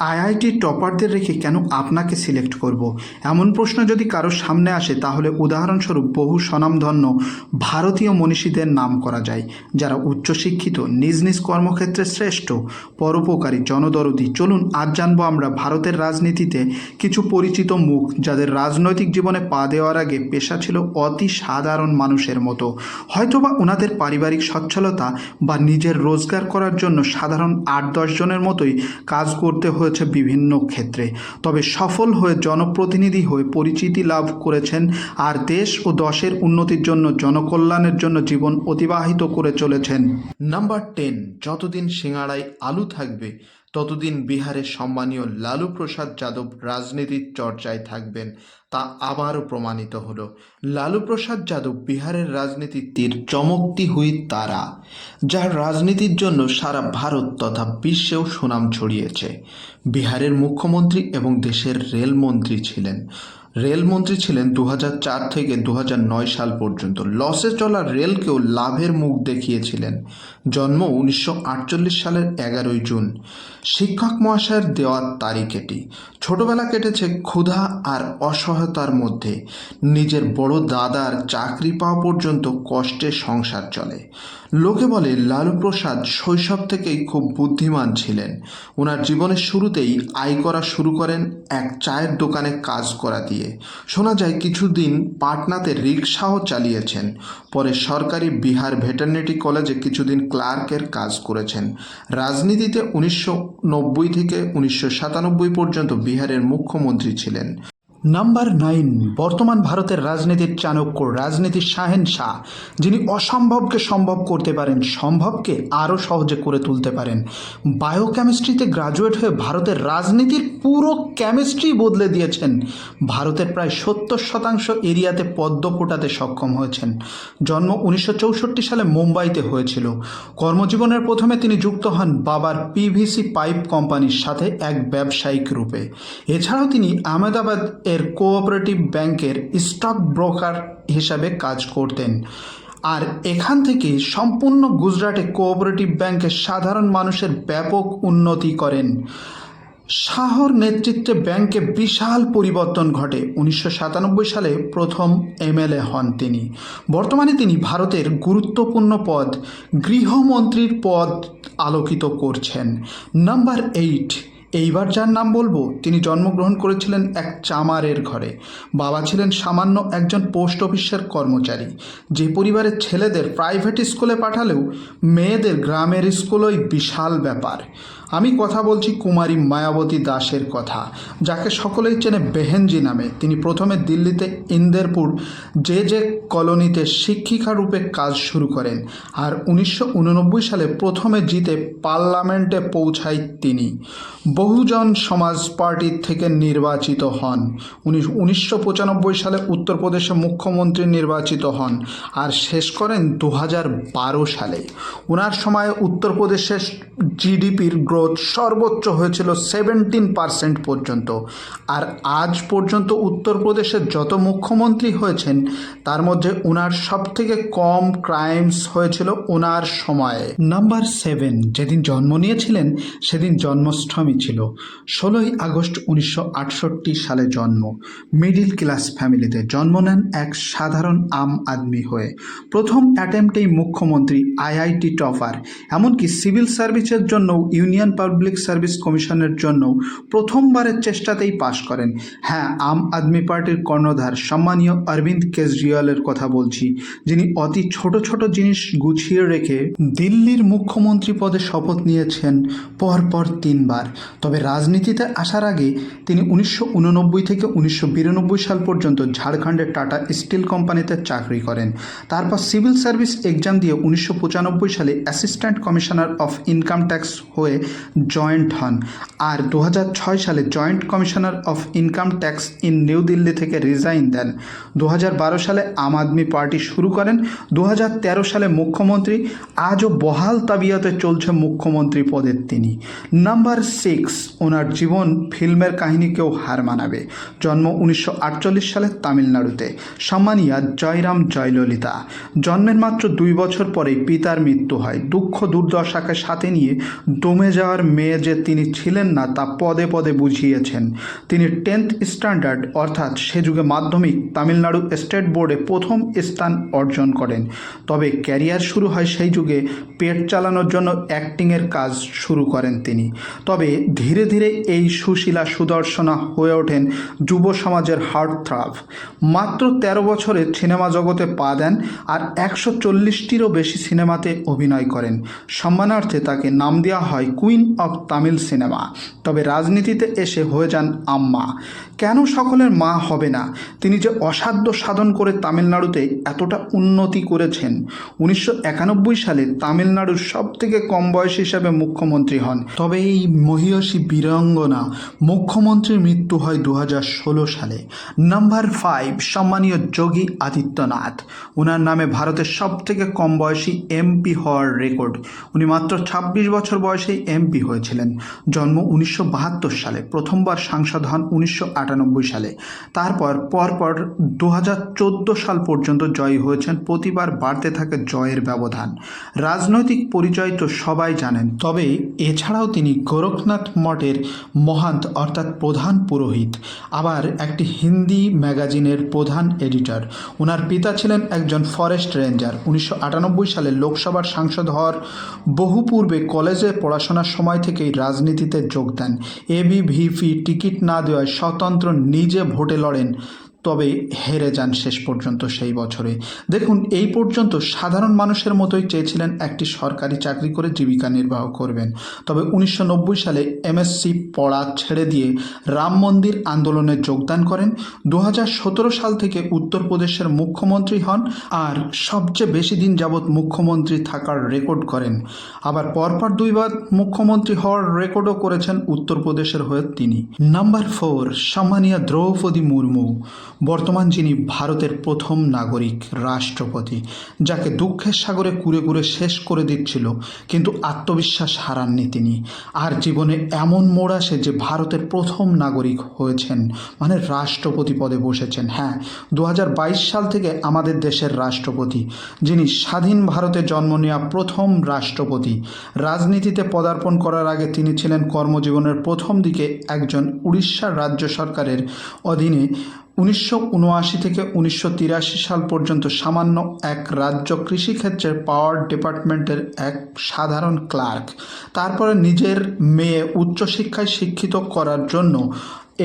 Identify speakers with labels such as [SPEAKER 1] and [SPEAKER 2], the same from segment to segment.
[SPEAKER 1] IIT টপারদের রেখে কেন আপনাকে সিলেক্ট করব? এমন প্রশ্ন যদি কারোর সামনে আসে, তাহলে উদাহরণস্বরূপ বহু স্বনামধন্য ভারতীয় মনীষীদের নাম করা যায়, যারা উচ্চশিক্ষিত, নিজ নিজ কর্মক্ষেত্রে শ্রেষ্ঠ। পরোপকারী জনদরদি, চলুন আজ জানব আমরা ভারতের রাজনীতিতে কিছু পরিচিত মুখ, যাদের রাজনৈতিক জীবনে পা দেওয়ার আগে পেশা ছিল অতি সাধারণ মানুষের মতো। হয়তোবা ওনাদের পারিবারিক সচ্ছলতা বা নিজের রোজগার করার জন্য সাধারণ আট দশ জনের মতোই কাজ করতে হয়েছে বিভিন্ন ক্ষেত্রে। তবে সফল হয়ে জনপ্রতিনিধি হয়ে পরিচিতি লাভ করেছেন আর দেশ ও দশের উন্নতির জন্য জনকল্যাণের জন্য জীবন অতিবাহিত করে চলেছেন। নাম্বার টেন যতদিন সিঙাড়ায় আলু থাকবে ততদিন বিহারের সম্মানীয় লালু প্রসাদ যাদব রাজনীতির চর্চায় থাকবেন তা আবারও প্রমাণিত হলো। লালু প্রসাদ যাদব বিহারের রাজনীতির চমকটি হুই তারা, যার রাজনীতির জন্য সারা ভারত তথা বিশ্বেও সুনাম ছড়িয়েছে। বিহারের মুখ্যমন্ত্রী এবং দেশের রেলমন্ত্রী ছিলেন। রেলমন্ত্রী ছিলেন দু থেকে দু হাজার নয় সাল পর্যন্ত। লসে চলা রেলকেও লাভের মুখ দেখিয়েছিলেন। জন্ম উনিশশো আটচল্লিশ সালের এগারোই জুন। শিক্ষক মহাশয়ের দেওয়ার তারিখ এটি। ছোটবেলা কেটেছে ক্ষুধা আর অসহায়তার মধ্যে। নিজের বড় দাদার চাকরি পাওয়া পর্যন্ত কষ্টে সংসার চলে। লোকে বলে লালু প্রসাদ শৈশব থেকেই খুব বুদ্ধিমান ছিলেন। ওনার জীবনের শুরুতেই আয় করা শুরু করেন এক চায়ের দোকানে কাজ করা দিয়ে। শোনা যায় কিছুদিন পাটনাতে রিক্সাও চালিয়েছেন। পরে সরকারি বিহার ভেটারনিটি কলেজে কিছুদিন ক্লার্কের কাজ করেছেন। রাজনীতিতে উনিশশো নব্বই থেকে উনিশশো সাতানব্বই পর্যন্ত বিহারের মুখ্যমন্ত্রী ছিলেন। নাম্বার নাইন বর্তমান ভারতের রাজনীতির চাণক্য রাজনীতির শাহেন শাহ, যিনি অসম্ভবকে সম্ভব করতে পারেন, সম্ভবকে আরও সহজে করে তুলতে পারেন। বায়োকেমিস্ট্রিতে গ্রাজুয়েট হয়ে ভারতের রাজনীতির পুরো কেমিস্ট্রি বদলে দিয়েছেন। ভারতের প্রায় সত্তর শতাংশ এরিয়াতে পদ্ম ফোটাতে সক্ষম হয়েছেন। জন্ম উনিশশো চৌষট্টি সালে মুম্বাইতে হয়েছিল। কর্মজীবনের প্রথমে তিনি যুক্ত হন বাবার পিভিসি পাইপ কোম্পানির সাথে এক ব্যবসায়িক রূপে। এছাড়াও তিনি আহমেদাবাদ এর কোঅপারেটিভ ব্যাংকের স্টক ব্রোকার হিসাবে কাজ করতেন। আর এখান থেকে সম্পূর্ণ গুজরাটে কোঅপারেটিভ ব্যাংকের সাধারণ মানুষের ব্যাপক উন্নতি করেন। শাহর নেতৃত্বে ব্যাংকে বিশাল পরিবর্তন ঘটে। উনিশশো সাতানব্বই সালে প্রথম এমএলএ হন তিনি। বর্তমানে তিনি ভারতের গুরুত্বপূর্ণ পদ গৃহমন্ত্রীর পদ আলোকিত করছেন। নাম্বার এইট এইবার যার নাম বলব, তিনি জন্মগ্রহণ করেছিলেন এক চামারের ঘরে। বাবা ছিলেন সামান্য একজন পোস্ট অফিসের কর্মচারী। যে পরিবারের ছেলেদের প্রাইভেট স্কুলে পাঠালেও মেয়েদের গ্রামের স্কুলই বিশাল ব্যাপার। আমি কথা বলছি কুমারী মায়াবতী দাসের কথা, যাকে সকলেই চেনে বেহেনজি নামে। তিনি প্রথমে দিল্লিতে ইন্দেরপুর যে যে কলোনিতে শিক্ষিকা রূপে কাজ শুরু করেন আর উনিশশো উননব্বই সালে প্রথমে জিতে পার্লামেন্টে পৌঁছায় তিনি। বহুজন সমাজ পার্টির থেকে নির্বাচিত হন। উনি উনিশশো সালে উত্তরপ্রদেশে মুখ্যমন্ত্রী নির্বাচিত হন আর শেষ করেন দু সালে। ওনার সময় উত্তরপ্রদেশের জিডিপির গ্রোথ সর্বোচ্চ হয়েছিল সেভেন্টিন পার্সেন্ট পর্যন্ত। আর আজ পর্যন্ত উত্তরপ্রদেশের যত মুখ্যমন্ত্রী হয়েছেন, তার মধ্যে ওনার সব থেকে কম ক্রাইমস হয়েছিল ওনার সময়ে। নাম্বার সেভেন যেদিন জন্ম নিয়েছিলেন, সেদিন জন্মাষ্টমী ছিল। ষোলোই আগস্ট উনিশশো আটষট্টি সালে জন্ম। মিডিল ক্লাস ফ্যামিলিতে জন্ম নেন এক সাধারণ আম আদমি হয়ে। প্রথম অ্যাটেম্পটেই মুখ্যমন্ত্রী আইআইটি টপার, এমনকি সিভিল সার্ভিসের জন্য ইউনিয়ন পাবলিক সার্ভিস কমিশনের জন্য প্রথমবারের চেষ্টাতেই পাশ করেন। হ্যাঁ আম আদমি পার্টির কর্ণধার সম্মানীয় অরবিন্দ কেজরিওয়ালের কথা বলছি, যিনি অতি ছোট ছোট জিনিস গুছিয়ে রেখে দিল্লির মুখ্যমন্ত্রী পদে শপথ নিয়েছেন পরপর তিনবার। তবে রাজনীতিতে আসার আগে তিনি উনিশশো উননব্বই থেকে উনিশশো বিরানব্বই সাল পর্যন্ত ঝাড়খণ্ডের টাটা স্টিল কোম্পানিতে চাকরি করেন। তারপর সিভিল সার্ভিস এক্সাম দিয়ে উনিশশো পঁচানব্বই সালে assistant commissioner of income tax হয়ে জয়েন্ট হন আর দু সালে joint commissioner of income tax in New Delhi থেকে রিজাইন দেন। দু সালে আম আদমি পার্টি শুরু করেন। দু সালে মুখ্যমন্ত্রী, আজও বহাল তাবিয়াতে চলছে মুখ্যমন্ত্রী পদের তিনি। নাম্বার সিক্স ওনার জীবন ফিল্মের কাহিনীকেও হার মানাবে। জন্ম উনিশশো আটচল্লিশ সালে তামিলনাড়ুতে। সম্মানিয়া জয়রাম জয়ললিতা। জন্মের মাত্র দুই বছর পরেই পিতার মৃত্যু হয়। দুঃখ দুর্দশাকে সাথে নিয়ে দমে যাওয়ার মেয়ে যে তিনি ছিলেন না তা পদে পদে বুঝিয়েছেন। তিনি টেন্থ স্ট্যান্ডার্ড, অর্থাৎ সে যুগে মাধ্যমিক তামিলনাড়ু স্টেট বোর্ডে প্রথম স্থান অর্জন করেন। তবে ক্যারিয়ার শুরু হয় সেই যুগে, পেট চালানোর জন্য অ্যাক্টিংয়ের কাজ শুরু করেন তিনি। তবে ধীরে ধীরে এই সুশীলা সুদর্শনা হয়ে ওঠেন যুব সমাজের হার্ট থ্রাফ মাত্র ১৩ বছরে সিনেমা জগতে পা দেন আর একশো চল্লিশটিরও বেশি সিনেমাতে অভিনয় করেন। সম্মানার্থে তাকে নাম দেওয়া হয় কুইন অফ তামিল সিনেমা তবে রাজনীতিতে এসে হয়ে যান আম্মা। কেন সকলের মা হবে না? তিনি যে অসাধ্য সাধন করে তামিলনাড়ুতে এতটা উন্নতি করেছেন। উনিশশো একানব্বই সালে তামিলনাড়ুর সব থেকে কম বয়স হিসাবে মুখ্যমন্ত্রী হন। তবে এই মহিয়সী বীরাঙ্গনা মুখ্যমন্ত্রীর মৃত্যু হয় দু হাজার ষোলো সালে। নাম্বার ফাইভ, সম্মানীয় যোগী আদিত্যনাথ। ওনার নামে ভারতের সব থেকে কম বয়সী এমপি হওয়ার রেকর্ড। উনি মাত্র ২৬ বছর বয়সেই এমপি হয়েছিলেন। জন্ম উনিশশো বাহাত্তর সালে। প্রথমবার সাংসদ হন উনিশশো আটানব্বই সালে। তারপর, পরপর দু হাজার চোদ্দ সাল পর্যন্ত জয়ী হয়েছেন, প্রতিবার বাড়তে থাকে জয়ের ব্যবধান। রাজনৈতিক পরিচয় তো সবাই জানেন, তবে এছাড়াও তিনি গোরখনাথ মঠের মহান্ত অর্থাৎ প্রধান পুরোহিত, আবার একটি হিন্দি ম্যাগাজিনের প্রধান এডিটর। ওনার পিতা ছিলেন একজন ফরেস্ট রেঞ্জার। উনিশশো আটানব্বই সালে লোকসভার সাংসদ হওয়ার বহু পূর্বে কলেজে পড়াশোনার সময় থেকেই রাজনীতিতে যোগ দেন। এবিভিপি টিকিট না দেওয়ায় স্বতন্ত্র নিজে ভোটে লড়েন। তবে হেরে যান শেষ পর্যন্ত সেই বছরে। দেখুন, এই পর্যন্ত সাধারণ মানুষের মতোই চেয়েছিলেন একটি সরকারি চাকরি করে জীবিকা নির্বাহ করবেন। তবে উনিশশো নব্বই সালে এমএসসি পড়া ছেড়ে দিয়ে রাম মন্দির আন্দোলনে যোগদান করেন। দু হাজার সতেরো সাল থেকে উত্তরপ্রদেশের মুখ্যমন্ত্রী হন আর সবচেয়ে বেশি দিন যাবৎ মুখ্যমন্ত্রী থাকার রেকর্ড করেন। আবার পরপর দুইবার মুখ্যমন্ত্রী হওয়ার রেকর্ডও করেছেন উত্তরপ্রদেশের হয়ে তিনি। নাম্বার ফোর সম্মানীয় দ্রৌপদী মুর্মু। বর্তমান যিনি ভারতের প্রথম নাগরিক রাষ্ট্রপতি, যাকে দুঃখের সাগরে কুরে কুরে শেষ করে দিচ্ছিল, কিন্তু আত্মবিশ্বাস হারাননি তিনি। আর জীবনে এমন মোড় আসে যে ভারতের প্রথম নাগরিক হয়েছেন মানে রাষ্ট্রপতি পদে বসেছেন। হ্যাঁ দু হাজার বাইশ সাল থেকে আমাদের দেশের রাষ্ট্রপতি, যিনি স্বাধীন ভারতে জন্ম নেওয়া প্রথম রাষ্ট্রপতি। রাজনীতিতে পদার্পণ করার আগে তিনি ছিলেন কর্মজীবনের প্রথম দিকে একজন উড়িষ্যার রাজ্য সরকারের অধীনে উনিশশো উনআশি থেকে উনিশশো তিরাশি সাল পর্যন্ত সামান্য এক রাজ্য কৃষিক্ষেত্রের পাওয়ার ডিপার্টমেন্টের এক সাধারণ ক্লার্ক। তারপরে নিজের মেয়ে উচ্চশিক্ষায় শিক্ষিত করার জন্য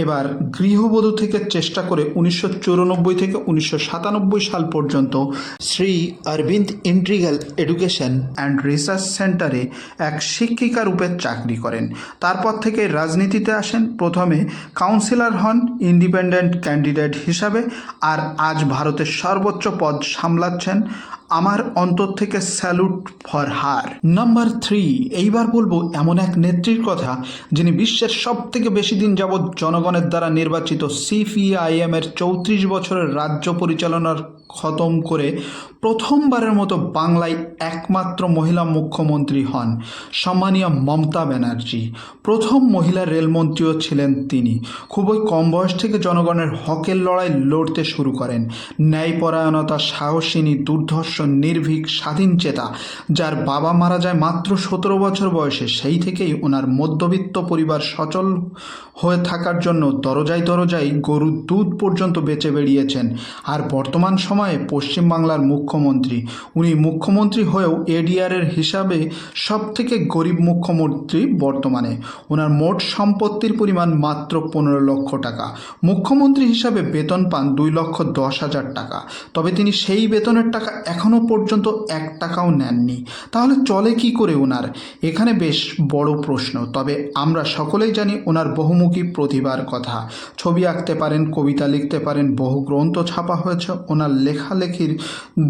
[SPEAKER 1] এবার গৃহবধূ থেকে চেষ্টা করে উনিশশো চুরানব্বই থেকে উনিশশো সাতানব্বই সাল পর্যন্ত Shri Aurobindo integral education and research সেন্টারে এক শিক্ষিকা রূপে চাকরি করেন। তারপর থেকে রাজনীতিতে আসেন। প্রথমে কাউন্সিলর হন, ইন্ডিপেন্ডেন্ট ক্যান্ডিডেট হিসাবে, আর আজ ভারতের সর্বোচ্চ পদ সামলাচ্ছেন। আমার অন্তর থেকে salute for her. Number three, এইবার বলব এমন এক নেত্রীর কথা যিনি বিশ্বের সব থেকে বেশি দিন যাবৎ জনগণের দ্বারা নির্বাচিত সিপিআইএম এর চৌত্রিশ বছরের রাজ্য পরিচালনার খতম করে প্রথমবারের মতো বাংলায় একমাত্র মহিলা মুখ্যমন্ত্রী হন, সম্মানীয় মমতা ব্যানার্জি। প্রথম মহিলা রেলমন্ত্রীও ছিলেন তিনি। খুবই কম বয়স থেকে জনগণের হকের লড়াই লড়তে শুরু করেন। ন্যায়পরায়ণতা, সাহসিনী, দুর্ধর্ষ নির্ভীক স্বাধীন চেতা, যার বাবা মারা যায় মাত্র সতেরো বছর বয়সে, সেই থেকেই ওনার মধ্যবিত্ত পরিবার সচল হয়ে থাকার জন্য দরজায় দরজায় গরুর দুধ পর্যন্ত বেঁচে বেরিয়েছেন আর বর্তমান সময়ে পশ্চিমবাংলার মুখ্যমন্ত্রী, উনি মুখ্যমন্ত্রী হয়েও এডিআরের হিসাবে সব থেকে গরিব মুখ্যমন্ত্রী বর্তমানে। ওনার মোট সম্পত্তির পরিমাণ মাত্র পনেরো লক্ষ টাকা। মুখ্যমন্ত্রী হিসাবে বেতন পান দুই লক্ষ দশ হাজার টাকা। তবে তিনি সেই বেতনের টাকা এখনও পর্যন্ত এক টাকাও নেননি। তাহলে চলে কি করে ওনার এখানে বেশ বড় প্রশ্ন। তবে আমরা সকলেই জানি ওনার বহুমুখী প্রতিভার কথা। ছবি আঁকতে পারেন, কবিতা লিখতে পারেন, বহু গ্রন্থ ছাপা হয়েছে ওনার লেখালেখির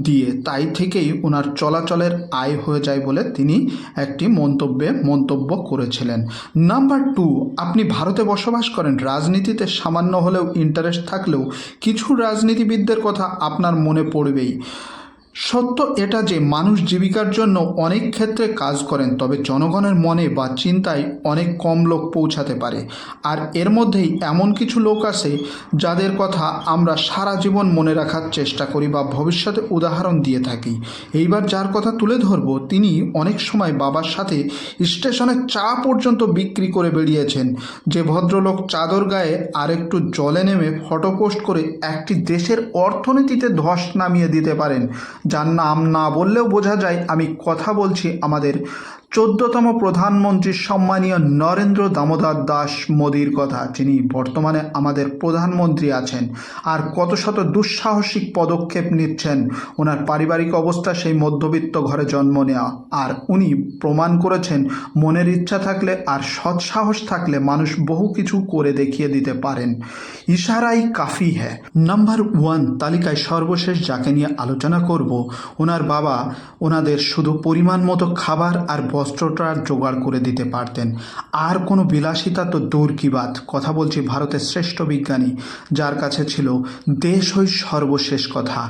[SPEAKER 1] দিয়ে। তাই থেকেই ওনার চলাচলের আয় হয়ে যায় বলে তিনি একটি মন্তব্যে মন্তব্য করেছিলেন। নাম্বার টু, আপনি ভারতে বসবাস করেন। রাজনীতিতে সামান্য হলেও ইন্টারেস্ট থাকলেও কিছু রাজনীতিবিদদের কথা আপনার মনে পড়বেই। সত্য এটা যে মানুষ জীবিকার জন্য অনেক ক্ষেত্রে কাজ করেন, তবে জনগণের মনে বা চিন্তায় অনেক কম লোক পৌঁছাতে পারে। আর এর মধ্যেই এমন কিছু লোক আছে যাদের কথা আমরা সারা জীবন মনে রাখার চেষ্টা করি বা ভবিষ্যতে উদাহরণ দিয়ে থাকি। এইবার যার কথা তুলে ধরব, তিনি অনেক সময় বাবার সাথে স্টেশনে চা পর্যন্ত বিক্রি করে বেরিয়েছেন যে ভদ্রলোক চাদর গায়ে আর একটু জলে নেমে ফটো পোস্ট করে একটি দেশের অর্থনীতিতে ধস নামিয়ে দিতে পারেন। যার নাম না বললেও বোঝা যায় আমি কথা বলছি আমাদের চোদ্দতম প্রধানমন্ত্রী সম্মানীয় নরেন্দ্র দামোদর দাস মোদির কথা। যিনি বর্তমানে আমাদের প্রধানমন্ত্রী আছেন আর কত শত দুঃসাহসিক পদক্ষেপ নিচ্ছেন। ওনার পারিবারিক অবস্থা সেই মধ্যবিত্ত ঘরে জন্ম নেওয়া। আর উনি প্রমাণ করেছেন, মনের ইচ্ছা থাকলে আর সৎসাহস থাকলে মানুষ বহু কিছু করে দেখিয়ে দিতে পারেন। ইশারাই কাফি হ্যাঁ নাম্বার ওয়ান তালিকায় সর্বশেষ যাকে নিয়ে আলোচনা করব, ওনার বাবা ওনাদের শুধু পরিমাণ মতো খাবার আর বস্ত্রটা জোগাড় করে দিতে পারতেন। আর কোনো বিলাসিতা তো দূর কি বাদ কথা বলছি ভারতের শ্রেষ্ঠ বিজ্ঞানী, যার কাছে ছিল, দেশ হই সর্বশেষ কথা,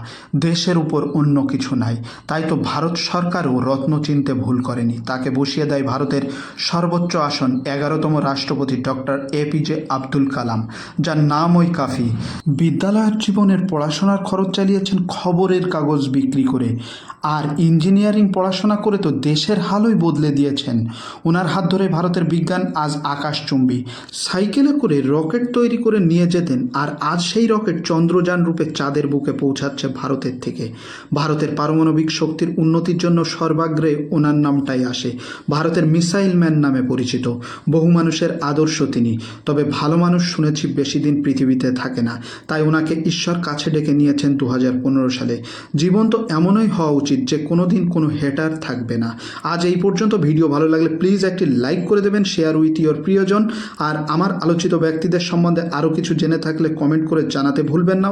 [SPEAKER 1] দেশের উপর অন্য কিছু নাই। তাই তো ভারত সরকারও রত্ন চিনতে ভুল করেনি। তাকে বসিয়ে দেয় ভারতের সর্বোচ্চ আসন এগারোতম রাষ্ট্রপতি ডক্টর এপিজে আব্দুল কালাম, যার নাম ওই কাফি। বিদ্যালয়ের জীবনের পড়াশোনার খরচ চালিয়েছেন খবরের কাগজ বিক্রি করে। আর ইঞ্জিনিয়ারিং পড়াশোনা করে তো দেশের হালই বদলে দিয়েছেন। ওনার হাত ধরে ভারতের বিজ্ঞান আজ আকাশচুম্বী। সাইকেলে করে রকেট তৈরি করে নিয়ে যেতেন, আর আজ সেই রকেট চন্দ্রযান রূপে চাঁদের বুকে পৌঁছাচ্ছে ভারতের থেকে। ভারতের পারমাণবিক শক্তির উন্নতির জন্য সর্বাগ্রে ওনার নামটাই আসে। ভারতের মিসাইল ম্যান নামে পরিচিত। বহু মানুষের আদর্শ তিনি। তবে ভালো মানুষ শুনেছি বেশি দিন পৃথিবীতে থাকে না। তাই ওনাকে ঈশ্বর কাছে ডেকে নিয়েছেন দু হাজার পনেরো সালে। জীবন তো এমনই হওয়া উচিত যে কোনো দিন কোনো হেটার থাকবে না। আজ এই পর্যন্ত ভিডিও ভালো লাগলে প্লিজ একটি লাইক করে দেবেন শেয়ার উইথ ইয়োর প্রিয়জন। আর আমার আলোচিত ব্যক্তিদের সম্বন্ধে আরও কিছু জেনে থাকলে কমেন্ট করে জানাতে ভুলবেন না।